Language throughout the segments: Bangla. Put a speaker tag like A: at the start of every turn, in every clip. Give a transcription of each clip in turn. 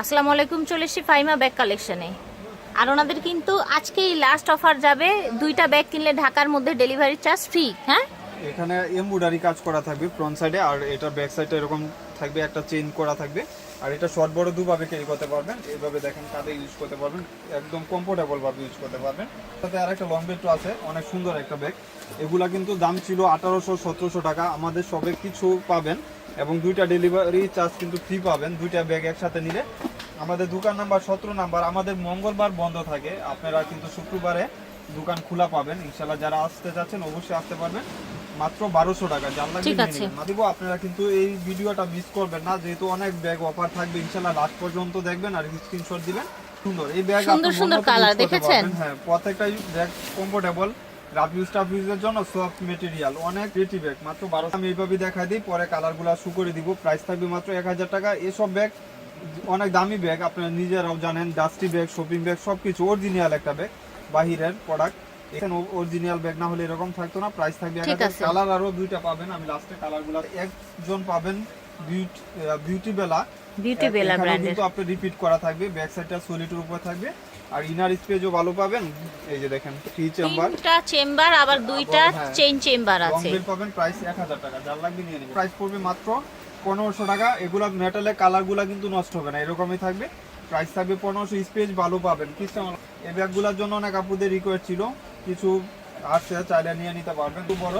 A: আসসালামু আলাইকুম, চলে এসেছি ফাইমা ব্যাগ কালেকশনে। আর ওনাদের কিন্তু আজকেই লাস্ট অফার যাবে, দুইটা ব্যাগ কিনলে ঢাকার মধ্যে ডেলিভারি চার্জ ফ্রি হ্যাঁ?
B: এখানে এমব্রয়ডারি কাজ করা থাকবে ফ্রন্ট সাইডে আর এটার ব্যাক সাইডে এরকম থাকবে, একটা চেইন করা থাকবে। আর এটা শর্ট বড় দুভাবে ক্যারি করতে পারবেন এইভাবে দেখেন কাঁধে ইউজ করতে পারবেন, একদম কমফোর্টেবল ভাবে ইউজ করতে পারবেন। সাথে আর একটা লং বেডও আছে, অনেক সুন্দর একটা ব্যাগ এগুলা কিন্তু দাম ছিল আঠারোশো, সতেরোশো টাকা, আমাদের সবে কিছু পাবেন। এবং দুইটা ডেলিভারি চার্জ কিন্তু ফ্রি পাবেন দুইটা ব্যাগ একসাথে নিলে। আমাদের দোকান নাম্বার সতেরো নাম্বার আমাদের মঙ্গলবার বন্ধ থাকে। আপনারা কিন্তু শুক্রবারে দোকান খোলা পাবেন। ইনশাল্লাহ যারা আসতে যাচ্ছেন অবশ্যই আসতে পারবেন। মাত্র বারোশো টাকা জান লাগবে
A: ঠিক
B: নিয়ে
A: আছে।
B: নেবেন। দিব আপনারা কিন্তু এই ভিডিওটা মিস করবেন না। যেহেতু অনেক ব্যাগ অফার থাকবে ইনশাল্লাহ লাস্ট পর্যন্ত দেখবেন আর স্ক্রিনশট দিবেন। সুন্দর। এই ব্যাগ
A: সুন্দর সুন্দর colour দেখেছেন?
B: হ্যাঁ প্রত্যেকটাই bag comfortable rough use tough ইউজের জন্য সফট মেটেরিয়াল অনেক রেটি ব্যাগ মাত্র বারো আমি এইভাবে দেখাই দিই পরে কালারগুলো শু করে দিব। প্রাইস থাকবে মাত্র এক হাজার টাকা। এসব ব্যাগ অনেক দামি ব্যাগ আপনারা নিজেরাও জানেন ডাস্টি ব্যাগ শপিং ব্যাগ সব কিছু অরিজিনাল একটা ব্যাগ বাহিরের প্রোডাক্ট এখানে অরিজিনাল ব্যাগ না হলে এরকম থাকতো না। প্রাইস থাকবে কালার আরও দুইটা পাবেন। আমি লাস্টে কালারগুলো একজন পাবেন beauty beauty bella
A: beauty bella ব্র্যান্ডের
B: কিন্তু আপনি রিপিট করা থাকবে। ব্যাক সাইডটা সলিটের উপর থাকবে। আর ইনার স্পেসও ভালো পাবেন? এই যে দেখেন থ্রি চেম্বার
A: তিনটা চেম্বার আবার দুইটা
B: হ্যাঁ।
A: চেইন চেম্বার আছে।
B: বেল পাবেন প্রাইস এক হাজার টাকা যার লাগবে নিয়ে নেবেন। প্রাইস পড়বে মাত্র পনেরোশো টাকা। এগুলা মেটালের কালারগুলা কিন্তু নষ্ট হবে না এরকমই থাকবে। প্রাইস থাকবে পনেরোশো স্পেস ভালো পাবেন। কিছু এই ব্যাগগুলোর জন্য অনেক আপুদের রিকোয়েস্ট ছিল। কিছু আসছে চাইলে নিয়ে নিতে পারবেন। খুব বড়।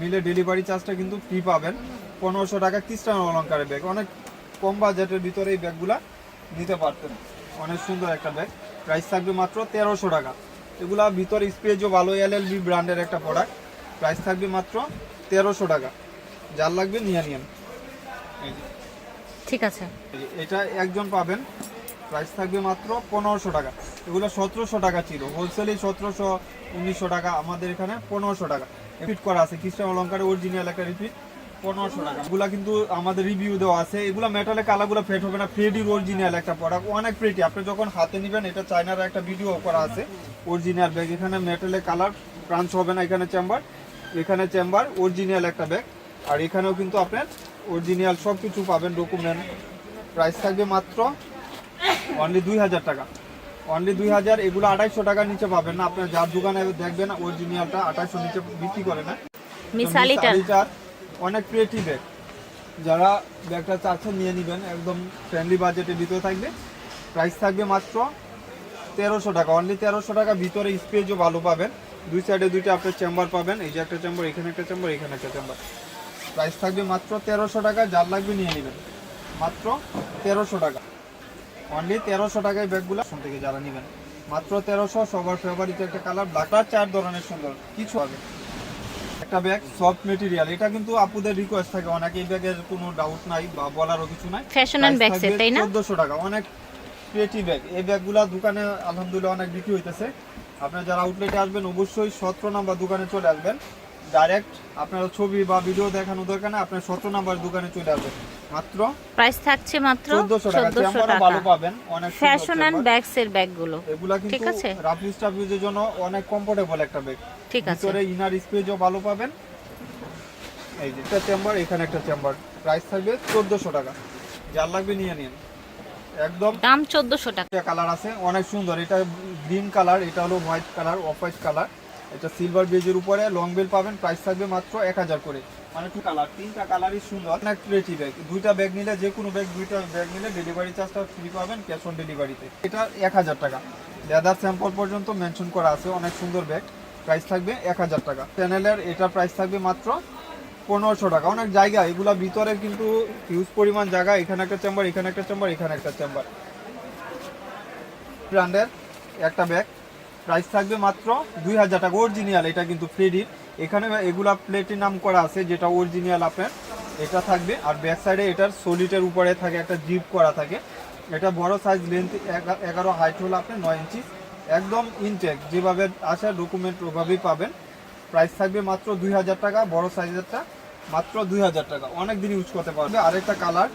B: মিলে ডেলিভারি চার্জটা কিন্তু ফ্রি পাবেন। পনেরোশো টাকা খ্রিস্টান অলঙ্কারের ব্যাগ। অনেক কম বাজেটের ভিতরে এই ব্যাগগুলা নিতে পারতেন। অনেক সুন্দর একটা ব্যাগ। প্রাইস থাকবে মাত্র তেরোশো টাকা। এগুলা ভিতরে স্পেজও ভালো এল এল বি ব্র্যান্ডের একটা প্রোডাক্ট প্রাইস থাকবে মাত্র তেরোশো টাকা। যার লাগবে নিয়ে নিন।
A: ঠিক আছে।
B: এটা একজন পাবেন। প্রাইস থাকবে মাত্র পনেরোশো টাকা। এগুলো সতেরোশো টাকা ছিল। হোলসেলে সতেরোশো উনিশশো টাকা। আমাদের এখানে পনেরোশো টাকা। রিপিট করা আছে। খ্রিস্টান অলঙ্কারে অরিজিনাল একটা রিপিট পনেরোশো টাকা। এগুলা কিন্তু আমাদের রিভিউ দেওয়া আছে। এগুলো মেটালে কালারগুলো ফেট হবে না। ফ্রেডির অরিজিনাল একটা প্রোডাক্ট অনেক ফ্রেটি আপনি যখন হাতে নেবেন এটা চায়নার একটা ভিডিও করা আছে। অরিজিনাল ব্যাগ এখানে মেটালে কালার প্রাঞ্চ হবে না এখানে চেম্বার এখানে চেম্বার অরিজিনাল একটা ব্যাগ আর এখানেও কিন্তু আপনার অরিজিনাল সব কিছু পাবেন ডকুমেন্ট প্রাইস থাকবে মাত্র অনলি দুই হাজার টাকা। অনলি দুই হাজার এগুলো আড়াইশো টাকার নিচে পাবেন না। আপনার যার দোকানে দেখবেন অরিজিনালটা আঠাইশো নিচে বিক্রি করে না। অনেক ক্রিয়েটিভ ব্যাগ যারা ব্যাগটা চাচ্ছেন নিয়ে নেবেন, একদম ফ্রেন্ডলি বাজেটের ভিতরে থাকবে। প্রাইস থাকবে মাত্র তেরোশো টাকা। অনলি তেরোশো টাকা, ভিতরে স্পেসও ভালো পাবেন। দুই সাইডে দুইটা আপনার চেম্বার পাবেন। এই যে একটা চেম্বার এখানে একটা চেম্বার এখানে একটা চেম্বার প্রাইস থাকবে মাত্র তেরোশো টাকা, যার লাগবে নিয়ে নেবেন। মাত্র তেরোশো টাকা। অনলি তেরোশো টাকায় ব্যাগগুলো শুন থেকে যারা নেবেন। মাত্র তেরোশো, সবার ফেভারিট একটা কালার ব্ল্যাক চার ধরনের সুন্দর। কিছু হবে। একটা ব্যাগ সফট মেটেরিয়াল এটা কিন্তু আপুদের রিকোয়েস্ট থাকে অনেক এই ব্যাগের কোনো ডাউট নাই বা বলারও কিছু নাই।
A: ফ্যাশন এন্ড ব্যাগ সেট তাই না?
B: 1400 টাকা অনেক ক্রিয়েটিভ ব্যাগ এই ব্যাগগুলা দোকানে আলহামদুলিল্লাহ অনেক বিক্রি হইতেছে। আপনারা যারা আউটলেটে আসবেন অবশ্যই সতেরো নাম্বার দোকানে চলে আসবেন। ডাইরেক্ট আপনারা ছবি বা ভিডিও দেখানো দরকার না আপনার সতেরো নাম্বার দোকানে চলে আসবেন। মাত্র
A: প্রাইস থাকছে মাত্র
B: চোদ্দশো টাকা। ভালো পাবেন অনেক
A: ফ্যাশন অ্যান্ড ব্যাগস এর ব্যাগগুলো।
B: এগুলা
A: ঠিক
B: কিন্তু
A: আছে।
B: রাফ ইউজ টাফ ইউজের জন্য অনেক কমফোর্টেবল একটা ব্যাগ
A: ঠিক আছে।
B: ভিতরে ইনার স্পেসও ভালো পাবেন। এই যে একটা চেম্বার এখানে একটা চেম্বার প্রাইস থাকবে চোদ্দশো টাকা। যার লাগবে নিয়ে নিন। একদম
A: দাম চোদ্দশো টাকা।
B: কালার আছে অনেক সুন্দর। এটা গ্রিন কালার এটা হলো white colour off white colour এটা সিলভার বেজের উপরে লং বেল পাবেন প্রাইস থাকবে মাত্র এক হাজার করে। মানে টু কালার তিনটা কালারই সুন্দর। অনেক ক্রিয়েটিভ ব্যাগ দুইটা ব্যাগ নিলে, যে কোনো ব্যাগ দুইটা ব্যাগ নিলে ডেলিভারি চার্জটা ফ্রি পাবেন ক্যাশ অন ডেলিভারিতে এটা এক হাজার টাকা। লেদার স্যাম্পল পর্যন্ত মেনশন করা আছে, অনেক সুন্দর ব্যাগ প্রাইস থাকবে এক হাজার টাকা। চ্যানেলের এটা প্রাইস থাকবে মাত্র পনেরোশো টাকা। অনেক জায়গা, এগুলো ভিতরে কিন্তু হিউজ পরিমাণ জায়গা। এখানে একটা চেম্বার এখানে একটা চেম্বার এখানে একটা চেম্বার ব্র্যান্ডের একটা ব্যাগ প্রাইস থাকবে মাত্র দুই হাজার টাকা অরিজিনাল এটা কিন্তু ফ্রেডির এখানে এগুলা প্লেটের নাম করা আছে, যেটা অরিজিনাল আপনার, এটা থাকবে। আর ব্যাক সাইডে এটার সলিটের উপরে থাকে, একটা জিপ করা থাকে। এটা বড় সাইজ লেন্থ এগারো হাইট হলো আপনার নয় ইঞ্চি একদম ইনটেক যেভাবে আসে ডকুমেন্ট ওভাবেই পাবেন। প্রাইস থাকবে মাত্র দুই হাজার টাকা, বড় সাইজেরটা মাত্র দুই হাজার টাকা। অনেক দিন ইউজ করতে পারবে। আরেকটা কালার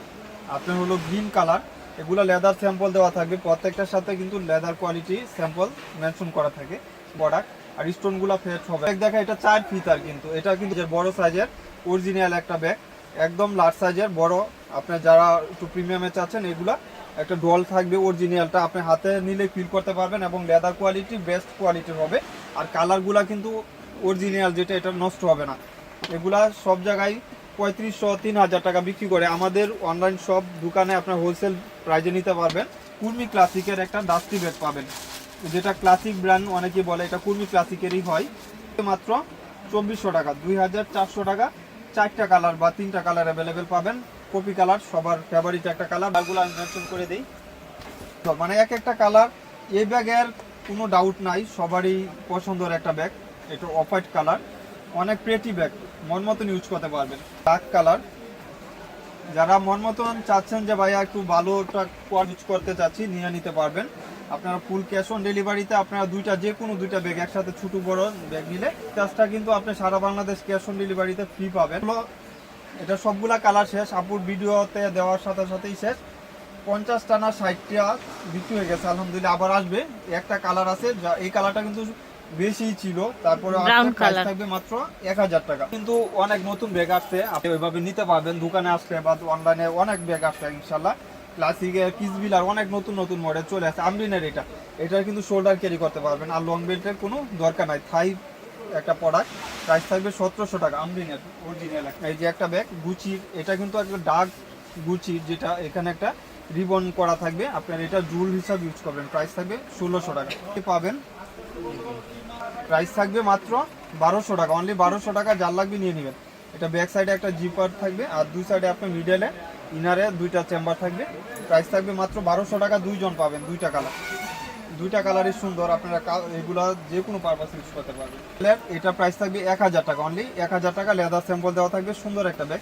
B: আপনার হলো গ্রিন কালার এগুলো লেদার স্যাম্পল দেওয়া থাকবে। প্রত্যেকটার সাথে কিন্তু লেদার কোয়ালিটি স্যাম্পল মেনশন করা থাকে প্রোডাক্ট আর স্টোনগুলো ফেট হবে। এক দেখা, এটা চার ফিতার কিন্তু। এটা কিন্তু যে বড় সাইজের অরিজিনাল একটা ব্যাগ একদম লার্জ সাইজের বড়। আপনার যারা একটু প্রিমিয়ামে চাচ্ছেন, এগুলা একটা ডল থাকবে অরিজিনালটা আপনি হাতে নিলে ফিল করতে পারবেন এবং লেদার কোয়ালিটি বেস্ট কোয়ালিটির হবে। আর কালারগুলা কিন্তু অরিজিনাল যেটা এটা নষ্ট হবে না। এগুলা সব জায়গায় পঁয়ত্রিশশো, তিন হাজার টাকা বিক্রি করে আমাদের অনলাইন সব দোকানে আপনার হোলসেল প্রাইজে নিতে পারবেন। কুর্মি ক্লাসিকের একটা ডাস্টি ব্যাগ পাবেন। যেটা ক্লাসিক ব্র্যান্ড অনেকে বলে, এটা কুর্মি ক্লাসিকেরই হয়। মাত্র চব্বিশশো টাকা, দুই হাজার চারশো টাকা। চারটা কালার বা তিনটা কালার অ্যাভেলেবেল পাবেন। কপি কালার সবার ফেভারিট একটা কালার ব্যাগগুলো আমি মেনশন করে দিই। মানে এক একটা কালার এই ব্যাগের কোনো ডাউট নাই, সবারই পছন্দের একটা ব্যাগ এটা অফ হোয়াইট কালার অনেক প্রেটি ব্যাগ মন মতন ইউজ করতে পারবেন। ডার্ক কালার যারা মন মতন চাচ্ছেন যে ভাইয়া একটু ভালো ইউজ করতে চাচ্ছি, নিয়ে নিতে পারবেন। আপনারা ফুল ক্যাশ অন ডেলিভারিতে আপনারা দুইটা, যে কোনো দুইটা ব্যাগ একসাথে ছোটো বড় ব্যাগ নিলে চার্জটা কিন্তু আপনি সারা বাংলাদেশ ক্যাশ অন ডেলিভারিতে ফ্রি পাবেন। এটা সবগুলা কালার শেষ। আপুর ভিডিওতে দেওয়ার সাথে সাথেই শেষ। পঞ্চাশটা না ষাটটা বিক্রি হয়ে গেছে, আলহামদুলিল্লাহ। আবার আসবে। একটা কালার আছে, যা এই কালারটা কিন্তু বেশি ছিল তারপরে প্রাইস থাকবে মাত্র এক হাজার টাকা। কিন্তু অনেক নতুন ব্যাগ আসছে আপনি ওইভাবে নিতে পারবেন দোকানে আসলে বা অনলাইনে অনেক ব্যাগ আসছে ইনশাল্লাহ ক্লাসিকের কিসবিলার অনেক নতুন নতুন মডেল চলে আসছে আমরিনের এটা। এটা কিন্তু শোল্ডার ক্যারি করতে পারবেন আর লং বেল্টের কোনো দরকার নাই। থাই একটা প্রোডাক্ট প্রাইস থাকবে সতেরোশো টাকা আমরিনের অরিজিনাল এই যে একটা ব্যাগ গুচির এটা কিন্তু একটা ডার্ক গুচির যেটা এখানে একটা রিবন করা থাকবে। আপনার এটা জুল হিসাবে ইউজ করবেন প্রাইস থাকবে ষোলোশো টাকা। পাবেন প্রাইস থাকবে মাত্র বারোশো টাকা। অনলি বারোশো টাকা যার লাগবে নিয়ে নেবেন। এটা ব্যাক সাইডে একটা জিপার থাকবে আর দুই সাইডে আপনার মিডলে ইনারে দুইটা চেম্বার থাকবে। প্রাইস থাকবে মাত্র বারোশো টাকা, দুইজন পাবেন দুইটা কালার দুইটা কালারই সুন্দর আপনারা এগুলা যে কোনো পারপাস ইউজ করতে পারবেন। এটা প্রাইস থাকবে এক হাজার টাকা অনলি এক হাজার টাকা লেদার স্যাম্পল দেওয়া থাকবে, সুন্দর একটা ব্যাগ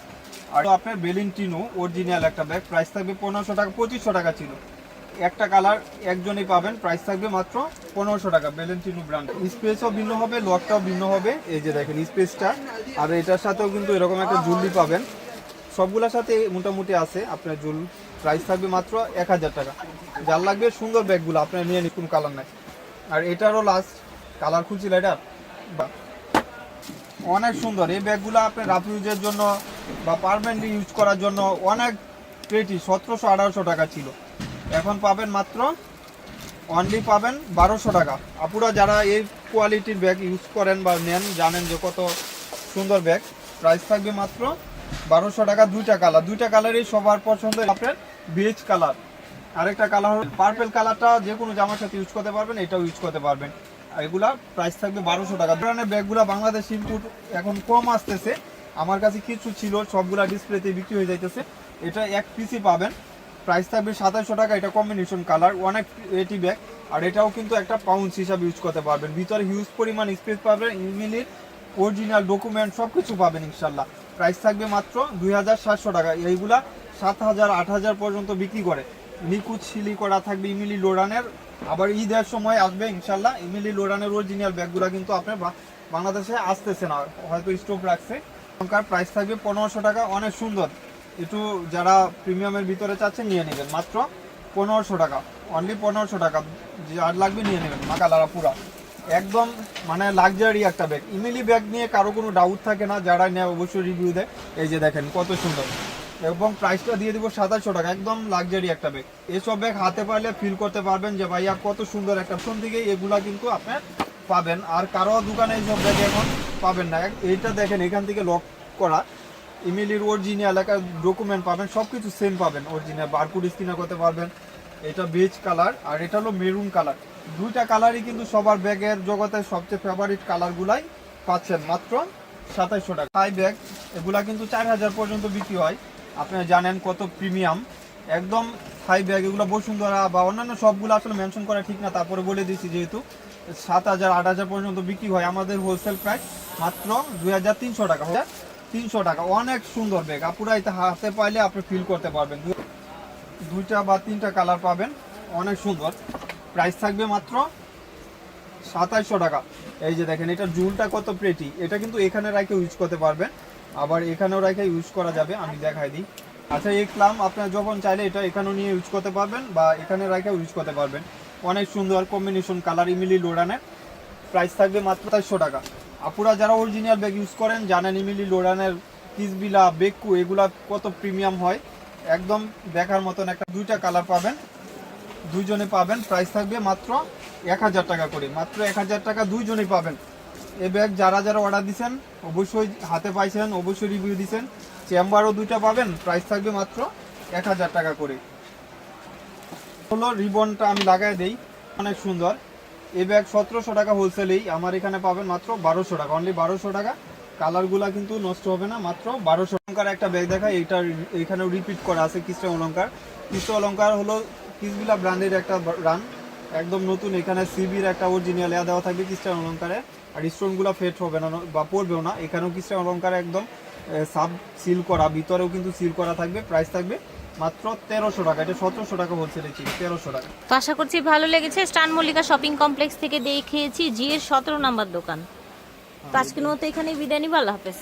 B: আর আপনার বেলিন বেলিনটিনো অরিজিনাল একটা ব্যাগ প্রাইস থাকবে পনেরোশো টাকা, পঁচিশশো টাকা ছিল। একটা কালার একজনই পাবেন। প্রাইস থাকবে মাত্র পনেরোশো টাকা বেলেন্টিনো ব্র্যান্ড স্পেসও ভিন্ন হবে লকটাও ভিন্ন হবে। এই যে দেখেন স্পেসটা আর এটার সাথেও কিন্তু এরকম একটা জুললি পাবেন। সবগুলোর সাথে মোটামুটি আছে আপনার জুল প্রাইস থাকবে মাত্র এক হাজার টাকা। যার লাগবে সুন্দর ব্যাগগুলো, আপনার নিয়ে নিন, কোনো কালার নাই। আর এটারও লাস্ট কালার খুঁজছিল এটা। অনেক সুন্দর। এই ব্যাগগুলো আপনি রাফ ইউজের জন্য বা পারমানেন্টলি ইউজ করার জন্য অনেক প্রেটি সতেরোশো আঠারোশো টাকা ছিল। এখন পাবেন মাত্র অনলি পাবেন বারোশো টাকা। আপুরা যারা এই কোয়ালিটির ব্যাগ ইউজ করেন বা নেন, জানেন যে কত সুন্দর ব্যাগ প্রাইস থাকবে মাত্র বারোশো টাকা দুইটা কালার দুইটা কালারই সবার পছন্দের। আপনার বেজ কালার আরেকটা কালার হলো পার্পেল কালারটা যে কোনো জামার সাথে ইউজ করতে পারবেন, এটাও ইউজ করতে পারবেন। এগুলা প্রাইস থাকবে বারোশো টাকা। ধরনের ব্যাগগুলা বাংলাদেশ ইনপুট এখন কম আসতেছে। আমার কাছে কিছু ছিল, সবগুলা ডিসপ্লেতে বিক্রি হয়ে যাইতেছে। এটা এক পিসই পাবেন। প্রাইস থাকবে সাতাশশো টাকা, এটা কম্বিনেশন কালার অনেক এটি ব্যাগ আর এটাও কিন্তু একটা পাউন্স হিসাবে ইউজ করতে পারবেন। ভিতরে হিউজ পরিমাণ স্পেস পাবেন ইমিলির অরিজিনাল ডকুমেন্ট সব কিছু পাবেন ইনশাল্লাহ প্রাইস থাকবে মাত্র দুই হাজার সাতশো টাকা। এইগুলা সাত হাজার, আট হাজার পর্যন্ত বিক্রি করে। নিকুচ শিলি করা থাকবে ইমিলি লোরানের। আবার ঈদের সময় আসবে ইনশাল্লাহ ইমিলি লোরানের অরিজিনাল ব্যাগগুলো কিন্তু আপনার বাংলাদেশে আসতেছে না, হয়তো স্টক রাখছে। প্রাইস থাকবে পনেরোশো টাকা, অনেক সুন্দর। একটু যারা প্রিমিয়ামের ভিতরে চাচ্ছেন নিয়ে নেবেন। মাত্র পনেরোশো টাকা। অনলি পনেরোশো টাকা। যার লাগবে নিয়ে নেবেন। মাকালারা পুরা। একদম মানে লাক্সারি একটা ব্যাগ ইমিলি ব্যাগ নিয়ে কারও কোনো ডাউট থাকে না। যারা নেয় অবশ্যই রিভিউ দেয়। এই যে দেখেন, কত সুন্দর। এবং প্রাইসটা দিয়ে দিব সাতাশশো টাকা। একদম লাক্সারি একটা ব্যাগ এসব ব্যাগ হাতে পারলে ফিল করতে পারবেন যে, ভাইয়া, কত সুন্দর একটা ফোন দিকে এগুলা কিন্তু আপনি পাবেন। আর কারও দোকানে এইসব ব্যাগ এখন পাবেন না। এইটা দেখেন, এখান থেকে লক করা। ইমেলির অরিজিনাল এলাকার ডকুমেন্ট পাবেন সব কিছু সেম পাবেন অরিজিনাল বারকুড স্ক্যানার করতে পারবেন। এটা বেজ কালার আর এটা হলো মেরুন কালার দুইটা কালারই কিন্তু সবার ব্যাগের জগতের সবচেয়ে ফেভারিট কালারগুলাই পাচ্ছেন মাত্র সাতাইশশো টাকা। হাই ব্যাগ এগুলা কিন্তু চার হাজার পর্যন্ত বিক্রি হয়। আপনারা জানেন কত প্রিমিয়াম একদম হাই ব্যাগ এগুলো বসুন্ধরা বা অন্যান্য সবগুলো আসলে মেনশন করা ঠিক না, তারপরে বলে দিচ্ছি যেহেতু। সাত হাজার, আট হাজার পর্যন্ত বিক্রি হয় আমাদের হোলসেল প্রাইস মাত্র দুই হাজার তিনশো টাকা। তিনশো টাকা। অনেক সুন্দর ব্যাগ আপুরা এটা হাতে পাইলে আপনি ফিল করতে পারবেন। দুইটা বা তিনটা কালার পাবেন। অনেক সুন্দর। প্রাইস থাকবে মাত্র সাতাইশশো টাকা। এই যে দেখেন, এটা জুলটা কত প্রেটি এটা কিন্তু এখানে রাখে ইউজ করতে পারবেন। আবার এখানেও রাখে ইউজ করা যাবে। আমি দেখাই দিই। আচ্ছা এই ক্লাম আপনার যখন চাইলে এটা এখানেও নিয়ে ইউজ করতে পারবেন বা এখানে রাখে ইউজ করতে পারবেন। অনেক সুন্দর কম্বিনেশন কালার ইমিলি লোডানের প্রাইস থাকবে মাত্র চারশো টাকা। আপুরা যারা অরিজিনাল ব্যাগ ইউজ করেন, জানেন ইমিলি লোডানের কিসবিলা, বেকু, এগুলা কত প্রিমিয়াম হয়। একদম দেখার মতন একটা দুইটা কালার পাবেন, দুইজনে পাবেন প্রাইস থাকবে মাত্র এক হাজার টাকা করে। মাত্র এক হাজার টাকা দুইজনে পাবেন। এ ব্যাগ যারা যারা অর্ডার দিছেন, অবশ্যই হাতে পাইছেন, অবশ্যই রিভিউ দিছেন। চেম্বারও দুইটা পাবেন প্রাইস থাকবে মাত্র এক হাজার টাকা করে। হলো রিবনটা আমি লাগাই দেই, অনেক সুন্দর। এই ব্যাগ সতেরোশো টাকা হোলসেলেই আমার এখানে পাবেন মাত্র বারোশো টাকা। অনলি বারোশো টাকা। কালারগুলা কিন্তু নষ্ট হবে না, মাত্র বারোশো টাকার একটা ব্যাগ দেখা এইটা এখানেও রিপিট করা আছে কৃষ্ণ অলঙ্কার কৃষ্ণ অলঙ্কার হলো কিসবিলা ব্র্যান্ডের একটা রান একদম নতুন, এখানে সিবির একটা অরিজিনাল ইয়া দেওয়া থাকবে কৃষ্ণ অলঙ্কারে আর স্টোনগুলো ফেট হবে না বা পড়বেও না, এখানেও কৃষ্ণ অলঙ্কার একদম সাব সিল করা, ভিতরেও কিন্তু সিল করা থাকবে প্রাইস থাকবে মাত্র তেরোশো টাকা। এটা সতেরোশো টাকা হোলসেলে ছিল তেরোশো টাকা।
A: তো আশা করছি ভালো লেগেছে। স্টান মল্লিকা শপিং কমপ্লেক্স থেকে দেখিয়েছি জি এর সতেরো নাম্বার দোকান। তো আজকের মতো এখানেই বিদায় নিব আল্লাহ হাফেজ।